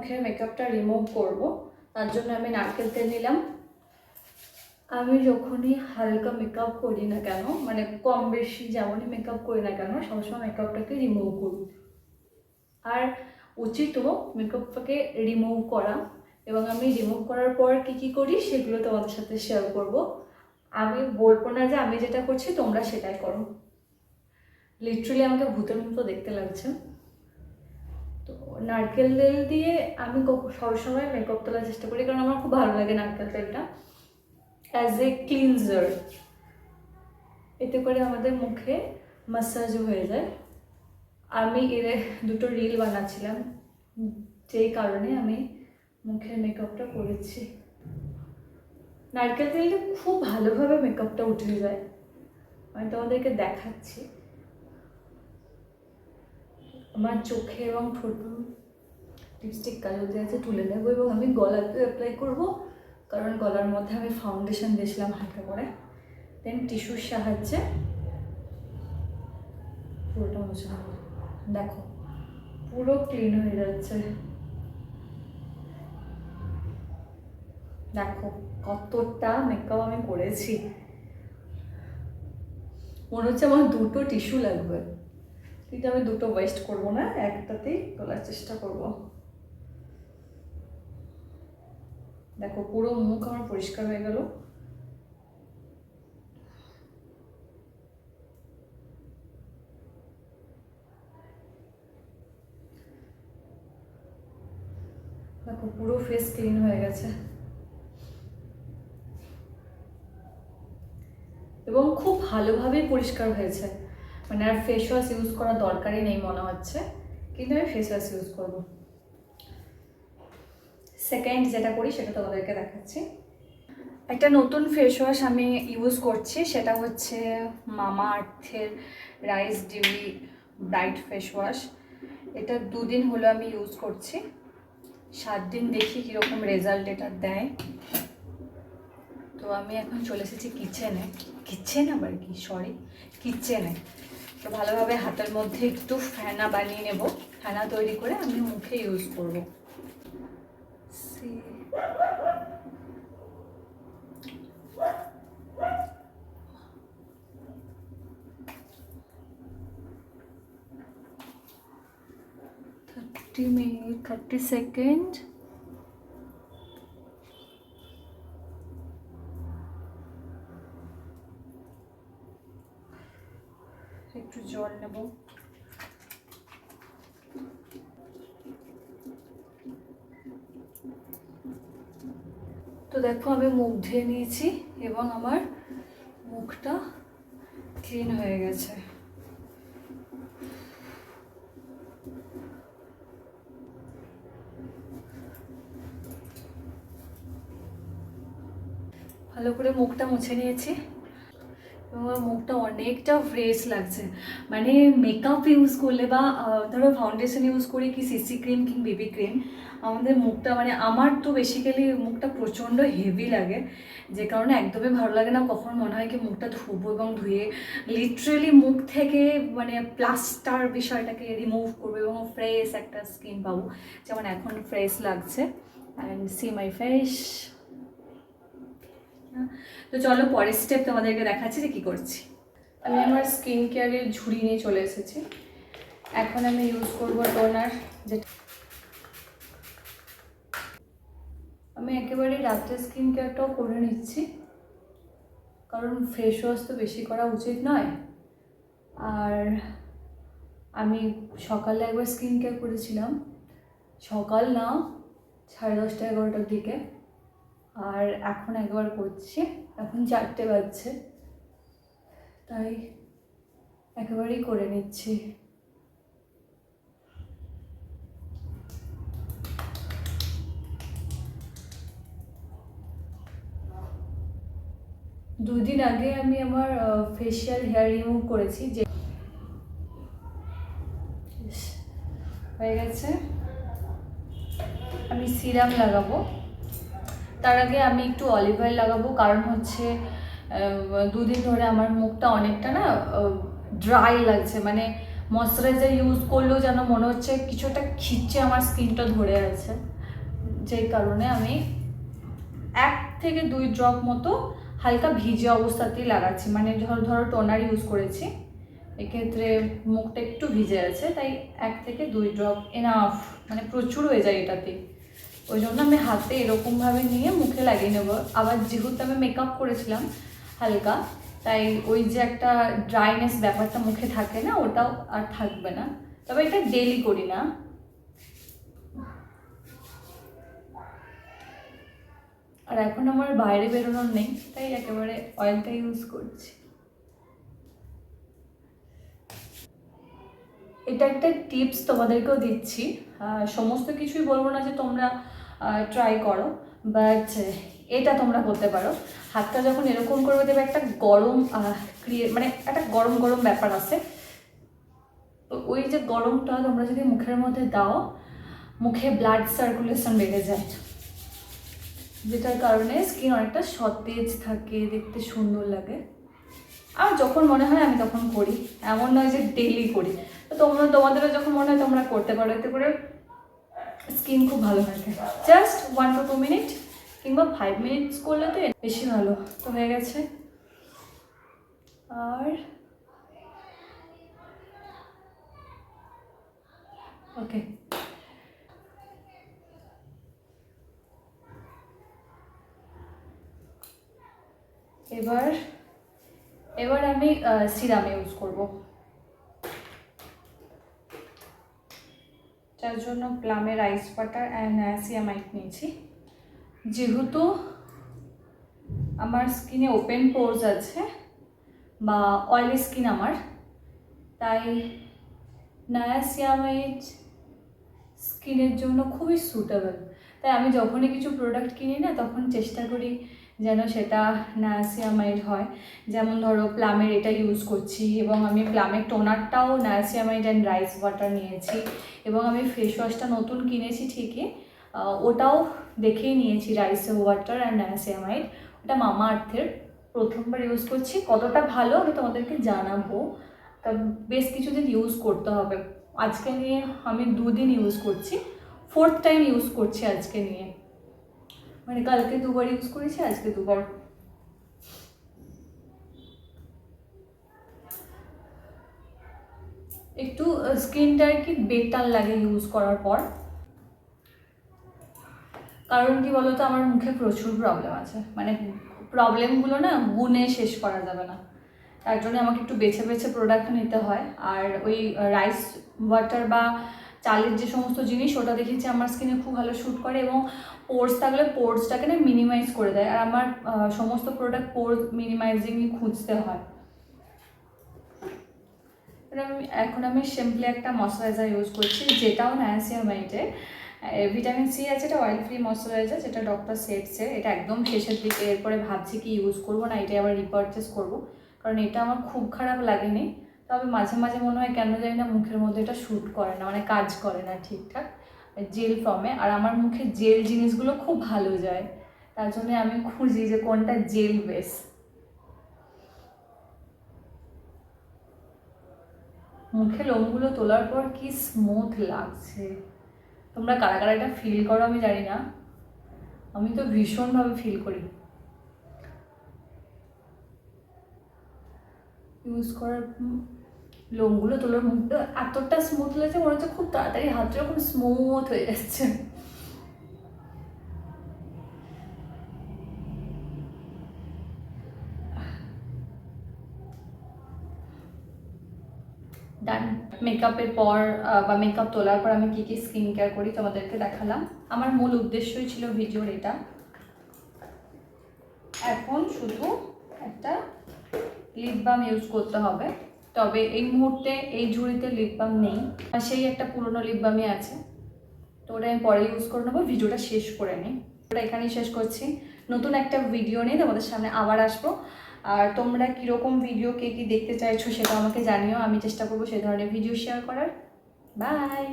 মুখের মেকআপটা রিমুভ করব। তার জন্য আমি নারকেল তেল নিলাম। আমি যখনই হালকা মেকআপ করি না কেন মানে কম বেশি যেমনই মেকআপ করি না কেন, সবসময় মেকআপটাকে রিমুভ করি। আর উচিতও মেকআপটাকে রিমুভ করা এবং আমি রিমুভ করার পর কি কি করি সেগুলো তোমাদের সাথে শেয়ার করব। আমি বলব না যে আমি যেটা করছি তোমরা সেটাই করো। লিটারালি আমাকে ভূতের মতো দেখতে লাগছে। তো নারকেল তেল দিয়ে আমি সবসময় মেকআপ তোলার চেষ্টা করি, কারণ আমার খুব ভালো লাগে নারকেল তেলটা। অ্যাজ এ ক্লিনজার এতে করে আমাদের মুখে মাসাজ হয়ে যায়। আমি এর দুটো রিল বানাচ্ছিলাম। যেই কারণে আমি মুখের মেকআপটা করেছি। নারকেল তেলটা খুব ভালোভাবে মেকআপটা উঠে যায়। আমি তোমাদেরকে দেখাচ্ছি। আমার চোখে এবং ঠোঁট লিপস্টিক কাজল দিয়ে আছে তুলে নেব এবং আমি গলাতে অ্যাপ্লাই করব। কারণ গলার মধ্যে আমি ফাউন্ডেশন দিয়েছিলাম হালকা করে। দেন টিস্যুর সাহায্যে পুরোটা মুছে দেখো, পুরো ক্লিন হয়ে যাচ্ছে। দেখো, কতটা মেকআপ আমি করেছি। মনে হচ্ছে আমার দুটো টিস্যু লাগবে। কিন্তু আমি দুটো ওয়েস্ট করব না, একটাতেই তোলার চেষ্টা করব। দেখো, পুরো মুখ আমার পরিষ্কার হয়ে গেল। দেখো, পুরো ফেস ক্লিন হয়ে গেছে। এবং খুব ভালোভাবেই পরিষ্কার হয়েছে। মানে আর ফেস ওয়াশ ইউজ করার দরকারই নেই মনে হচ্ছে। কিন্তু আমি ফেস ওয়াশ ইউজ করব। সেকেন্ড যেটা করি সেটা তোমাদেরকে দেখাচ্ছি। একটা নতুন ফেস ওয়াশ আমি ইউজ করছি, সেটা হচ্ছে মামা আর্থের rice dewy bright face wash এটা দুদিন হলো আমি ইউজ করছি। সাত দিন দেখি কীরকম রেজাল্ট এটা দেয়। তো আমি এখন চলে এসেছি কিচেনে কিচেন আবার কি? সরি কিচেনে তো ভালোভাবে হাতের মধ্যে একটু ফেনা বানিয়ে নেব। ফেনা তৈরি করে আমি মুখে ইউজ করব। থার্টি মিনিট থার্টি সেকেন্ড একটু জল নেব তো দেখো আমি মুখ ধুয়ে নিয়েছি এবং আমার মুখটা ক্লিন হয়ে গেছে। ভালো করে মুখটা মুছে নিয়েছি। এবং আমার মুখটা অনেকটা ফ্রেশ লাগছে। মানে মেকআপ ইউজ করলে বা ধরো ফাউন্ডেশন ইউজ করি কি সিসি ক্রিম কি বেবি ক্রিম আমাদের মুখটা মানে আমার তো বেসিক্যালি মুখটা প্রচণ্ড হেভি লাগে। যে কারণে একদমই ভালো লাগে না। কখন মনে হয় কি মুখটা ধুবো এবং ধুয়ে লিটারেলি মুখ থেকে মানে প্লাস্টার বিষয়টাকে রিমুভ করব এবং ফ্রেশ একটা স্কিন পাবো। যেমন এখন ফ্রেশ লাগছে। অ্যান্ড সি মাই ফেস তো চলো পরের স্টেপ তোমাদেরকে দেখাচ্ছি যে কী করছি। আমি আমার স্কিন কেয়ারের ঝুড়ি নিয়ে চলে এসেছি। এখন আমি ইউজ করব টোনার যেটা আমি একেবারে রাত্রে স্কিন কেয়ারটাও করে নিচ্ছি। কারণ ফ্রেশ ওয়াশ তো বেশি করা উচিত নয়। আর আমি সকালে একবার স্কিন কেয়ার করেছিলাম। সকাল না, সাড়ে দশটা এগারোটার দিকে। আর এখন একবার করছি। এখন চারটে বাজছে। তাই একেবারেই করে নিচ্ছি। দুদিন আগে আমি আমার ফেশিয়াল হেয়ার রিমুভ করেছি যে হয়ে গেছে। আমি সিরাম লাগাবো। তার আগে আমি একটু অলিভ অয়েল লাগাবো, কারণ হচ্ছে দুদিন ধরে আমার মুখটা অনেকটা না ড্রাই লাগছে। মানে ময়শ্চারাইজার ইউজ করলেও যেন মনে হচ্ছে কিছুটা খিচ্ছে আমার স্কিনটা ধরে আছে। যেই কারণে আমি এক থেকে দুই ড্রপ মতো হালকা ভিজে অবস্থাতেই লাগাচ্ছি। মানে ধরো ধরো টোনার ইউজ করেছি, এক্ষেত্রে মুখটা একটু ভিজে আছে, তাই এক থেকে দুই ড্রপ এনাফ মানে প্রচুর হয়ে যায় এটাতে। ওই জন্য আমি হাতে এরকমভাবে নিয়ে মুখে লাগিয়ে নেব। আবার যেহেতু আমি মেকআপ করেছিলাম হালকা, তাই ওই যে একটা ড্রাইনেস ব্যাপারটা মুখে থাকে না, ওটাও আর থাকবে না। তবে এটা ডেলি করি না। আর এখন আমার বাইরে বেরোনোর নেই, তাই একেবারে অয়েলটা ইউজ করছি। এটা একটা টিপস তোমাদেরকেও দিচ্ছি। সমস্ত কিছুই বলব না যে তোমরা ট্রাই করো। বাট এটা তোমরা করতে পারো, হাতটা যখন এরকম করবে দেবে, একটা গরম ক্রিয়ে মানে একটা গরম গরম ব্যাপার আছে। তো ওই যে গরমটা তোমরা যদি মুখের মধ্যে দাও, মুখে ব্লাড সার্কুলেশন বেড়ে যায়। যেটার কারণে স্কিন অনেকটা সতেজ থাকে, দেখতে সুন্দর লাগে। আর যখন মনে হয় আমি তখন করি, এমন নয় যে ডেলি করি। তো তোমরা তোমাদেরও যখন মনে হয় তোমরা করতে পারো, এতে করে স্কিন খুব ভালো থাকে। Just one two two minute কিংবা ফাইভ মিনিটস করলে তো বেশি ভালো। তো হয়ে গেছে। আর ওকে। এবার এবার আমি সিরাম ইউজ করব। তার জন্য প্লামের রাইস বাটার অ্যান্ড সিয়ামাইট নিয়েছি। যেহেতু আমার স্কিনে ওপেন পোর্স আছে বা অয়েলি স্কিন আমার, তাই নায়াসিয়ামাইট স্কিনের জন্য খুবই সুটেবল তাই আমি যখনই কিছু প্রোডাক্ট কিনি না, তখন চেষ্টা করি যেন সেটা নায়াসিয়ামাইড হয়। যেমন ধরো প্লামের এটা ইউজ করছি এবং আমি প্লামের টোনারটাও নায়াসিয়ামাইড অ্যান্ড রাইস ওয়াটার নিয়েছি এবং আমি ফেস ওয়াশটা নতুন কিনেছি ঠিকই। ওটাও দেখেই নিয়েছি রাইস ওয়াটার অ্যান্ড নায়াসিয়ামাইড ওটা মামা আর্থের। প্রথমবার ইউজ করছি। কতটা ভালো আমি তোমাদেরকে জানাব। তা বেশ কিছুদিন ইউজ করতে হবে। আজকে নিয়ে আমি দুদিন ইউজ করছি। ফোর্থ টাইম ইউজ করছি আজকে নিয়ে। মানে কালকে দুবার ইউজ করেছি, আজকে দুবার। একটু স্কিনটা কি বেটার লাগে ইউজ করার পর। কারণ কি বলতো, আমার মুখে প্রচুর প্রবলেম আছে। মানে প্রবলেমগুলো না গুনে শেষ করা যাবে না। তার জন্য আমাকে একটু বেছে বেছে প্রোডাক্ট নিতে হয়। আর ওই রাইস ওয়াটার বা চালের যে সমস্ত জিনিস, ওটা দেখেছি আমার স্কিনে খুব ভালো শ্যুট করে এবং পোর্স থাকলে পোর্সটাকে না মিনিমাইজ করে দেয়। আর আমার সমস্ত প্রোডাক্ট পোর্স মিনিমাইজিংই খুঁজতে হয়। এখন আমি সিম্পলি একটা ময়শ্চারাইজার ইউজ করছি, যেটাও নায়াসিয়ামাইটের ভিটামিন সি আছে, এটা অয়েল ফ্রি ময়শ্চারাইজার যেটা ডক্টর সেটসের এটা একদম শেষের দিকে। এরপরে ভাবছি কি ইউজ করব না এটা আবার রিপারচেস করব। কারণ এটা আমার খুব খারাপ লাগেনি। তবে মাঝে মাঝে মনে হয় কেন জানি না মুখের মধ্যে এটা শ্যুট করে না মানে কাজ করে না ঠিকঠাক জেল ফর্মে আর আমার মুখে জেল জিনিসগুলো খুব ভালো যায়, তার জন্য আমি খুঁজি যে কোনটা জেল বেস মুখে লোমগুলো তোলার পর কি স্মুথ লাগছে। তোমরা কারা কারা এটা ফিল করো আমি জানি না। আমি তো ভীষণভাবে ফিল করি। ইউজ করার লোমগুলো তোলার মুখটা এতটা স্মুথ লাগছে মনে হচ্ছে খুব তাড়াতাড়ি হাতটা এরকম স্মুথ হয়ে যাচ্ছে। ডান মেকআপের পর বা মেকআপ তোলার পর আমি কী কী স্কিন কেয়ার করি তোমাদেরকে দেখালাম। আমার মূল উদ্দেশ্যই ছিল ভিডিওর এটা। এখন শুধু একটা লিপ বাম ইউজ করতে হবে। তবে এই মুহূর্তে এই ঝুড়িতে লিপ বাম নেই, আর সেই একটা পুরনো লিপ বামই আছে। তো ওটা আমি পরে ইউজ করে নেব, ভিডিওটা শেষ করে নিই। ওটা এখানেই শেষ করছি। নতুন একটা ভিডিও নিয়ে তোমাদের সামনে আবার আসব। আর তোমরা কীরকম ভিডিও কে কী দেখতে চাইছো সেটা আমাকে জানিও, আমি চেষ্টা করব সেই ধরনের ভিডিও শেয়ার করার। বাই